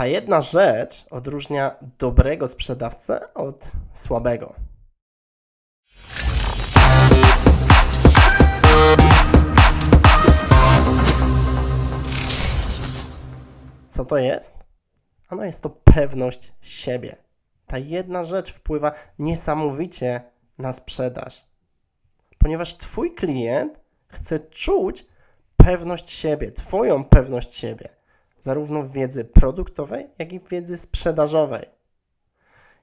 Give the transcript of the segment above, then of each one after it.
Ta jedna rzecz odróżnia dobrego sprzedawcę od słabego. Co to jest? Ano jest to pewność siebie. Ta jedna rzecz wpływa niesamowicie na sprzedaż, ponieważ Twój klient chce czuć pewność siebie, Twoją pewność siebie, zarówno w wiedzy produktowej, jak i w wiedzy sprzedażowej.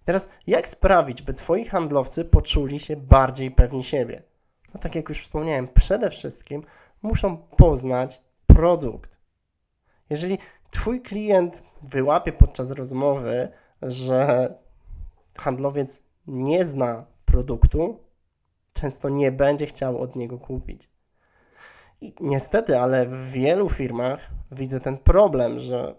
Teraz, jak sprawić, by Twoi handlowcy poczuli się bardziej pewni siebie? No, tak jak już wspomniałem, przede wszystkim muszą poznać produkt. Jeżeli Twój klient wyłapie podczas rozmowy, że handlowiec nie zna produktu, często nie będzie chciał od niego kupić. I niestety, ale w wielu firmach widzę ten problem, że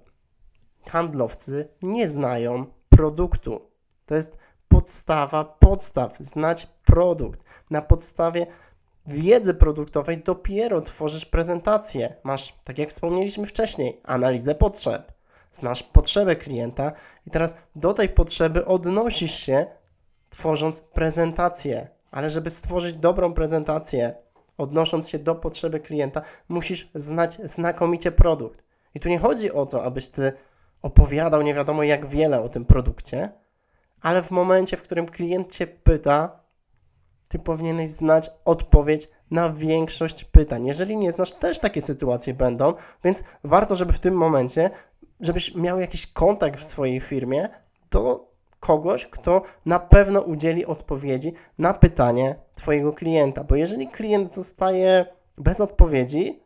handlowcy nie znają produktu. To jest podstawa podstaw, znać produkt. Na podstawie wiedzy produktowej dopiero tworzysz prezentację. Masz, tak jak wspomnieliśmy wcześniej, analizę potrzeb. Znasz potrzebę klienta i teraz do tej potrzeby odnosisz się tworząc prezentację. Ale żeby stworzyć dobrą prezentację, odnosząc się do potrzeby klienta, musisz znać znakomicie produkt. I tu nie chodzi o to, abyś ty opowiadał nie wiadomo jak wiele o tym produkcie, ale w momencie, w którym klient cię pyta, ty powinieneś znać odpowiedź na większość pytań. Jeżeli nie znasz, też takie sytuacje będą, więc warto, żeby w tym momencie, żebyś miał jakiś kontakt w swojej firmie do kogoś, kto na pewno udzieli odpowiedzi na pytanie Twojego klienta. Bo jeżeli klient zostaje bez odpowiedzi,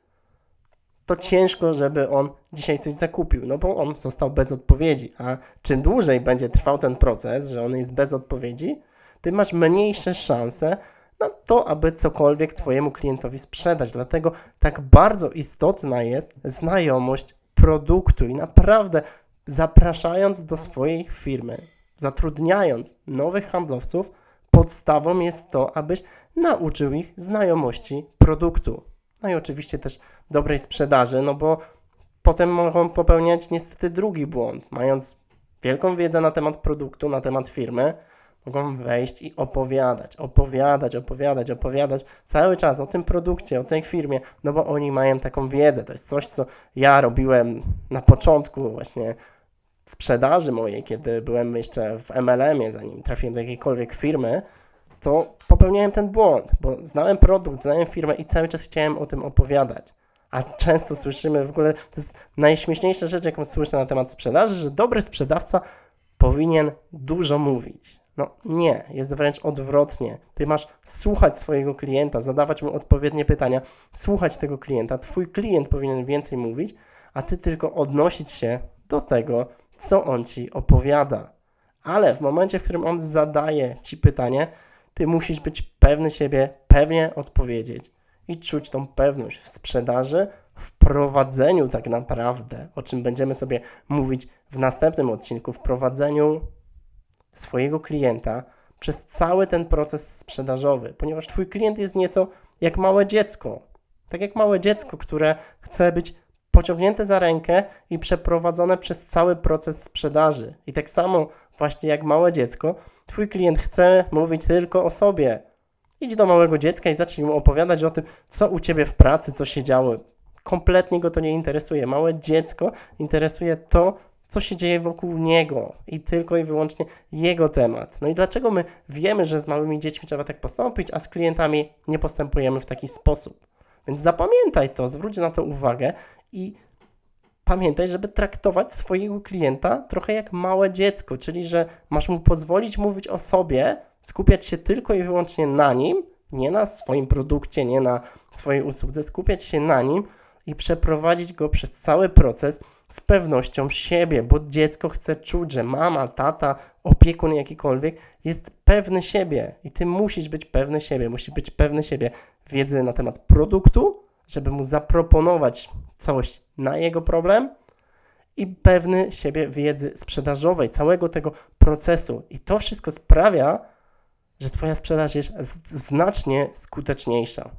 to ciężko, żeby on dzisiaj coś zakupił, no bo on został bez odpowiedzi. A czym dłużej będzie trwał ten proces, że on jest bez odpowiedzi, tym masz mniejsze szanse na to, aby cokolwiek Twojemu klientowi sprzedać. Dlatego tak bardzo istotna jest znajomość produktu i naprawdę zapraszając do swojej firmy, zatrudniając nowych handlowców, podstawą jest to, abyś nauczył ich znajomości produktu. No i oczywiście też dobrej sprzedaży, no bo potem mogą popełniać niestety drugi błąd. Mając wielką wiedzę na temat produktu, na temat firmy, mogą wejść i opowiadać, opowiadać, opowiadać, opowiadać cały czas o tym produkcie, o tej firmie, no bo oni mają taką wiedzę. To jest coś, co ja robiłem na początku właśnie sprzedaży mojej, kiedy byłem jeszcze w MLM-ie, zanim trafiłem do jakiejkolwiek firmy, to popełniałem ten błąd, bo znałem produkt, znałem firmę i cały czas chciałem o tym opowiadać. A często słyszymy w ogóle, to jest najśmieszniejsza rzecz, jaką słyszę na temat sprzedaży, że dobry sprzedawca powinien dużo mówić. No nie, jest wręcz odwrotnie. Ty masz słuchać swojego klienta, zadawać mu odpowiednie pytania, słuchać tego klienta. Twój klient powinien więcej mówić, a ty tylko odnosić się do tego, co on ci opowiada. Ale w momencie, w którym on zadaje ci pytanie, ty musisz być pewny siebie, pewnie odpowiedzieć i czuć tą pewność w sprzedaży, w prowadzeniu tak naprawdę, o czym będziemy sobie mówić w następnym odcinku, w prowadzeniu swojego klienta przez cały ten proces sprzedażowy, ponieważ Twój klient jest nieco jak małe dziecko. Tak jak małe dziecko, które chce być pociągnięte za rękę i przeprowadzone przez cały proces sprzedaży. I tak samo, właśnie jak małe dziecko, Twój klient chce mówić tylko o sobie. Idź do małego dziecka i zacznij mu opowiadać o tym, co u ciebie w pracy, co się działo. Kompletnie go to nie interesuje. Małe dziecko interesuje to, co się dzieje wokół niego i tylko i wyłącznie jego temat. No i dlaczego my wiemy, że z małymi dziećmi trzeba tak postąpić, a z klientami nie postępujemy w taki sposób? Więc zapamiętaj to, zwróć na to uwagę i pamiętaj, żeby traktować swojego klienta trochę jak małe dziecko, czyli że masz mu pozwolić mówić o sobie, skupiać się tylko i wyłącznie na nim, nie na swoim produkcie, nie na swojej usłudze, skupiać się na nim i przeprowadzić go przez cały proces z pewnością siebie, bo dziecko chce czuć, że mama, tata, opiekun jakikolwiek jest pewny siebie i ty musisz być pewny siebie, musisz być pewny siebie wiedzy na temat produktu, żeby mu zaproponować coś na jego problem i pewny siebie wiedzy sprzedażowej, całego tego procesu. I to wszystko sprawia, że Twoja sprzedaż jest znacznie skuteczniejsza.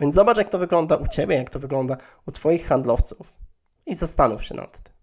Więc zobacz, jak to wygląda u Ciebie, jak to wygląda u Twoich handlowców i zastanów się nad tym.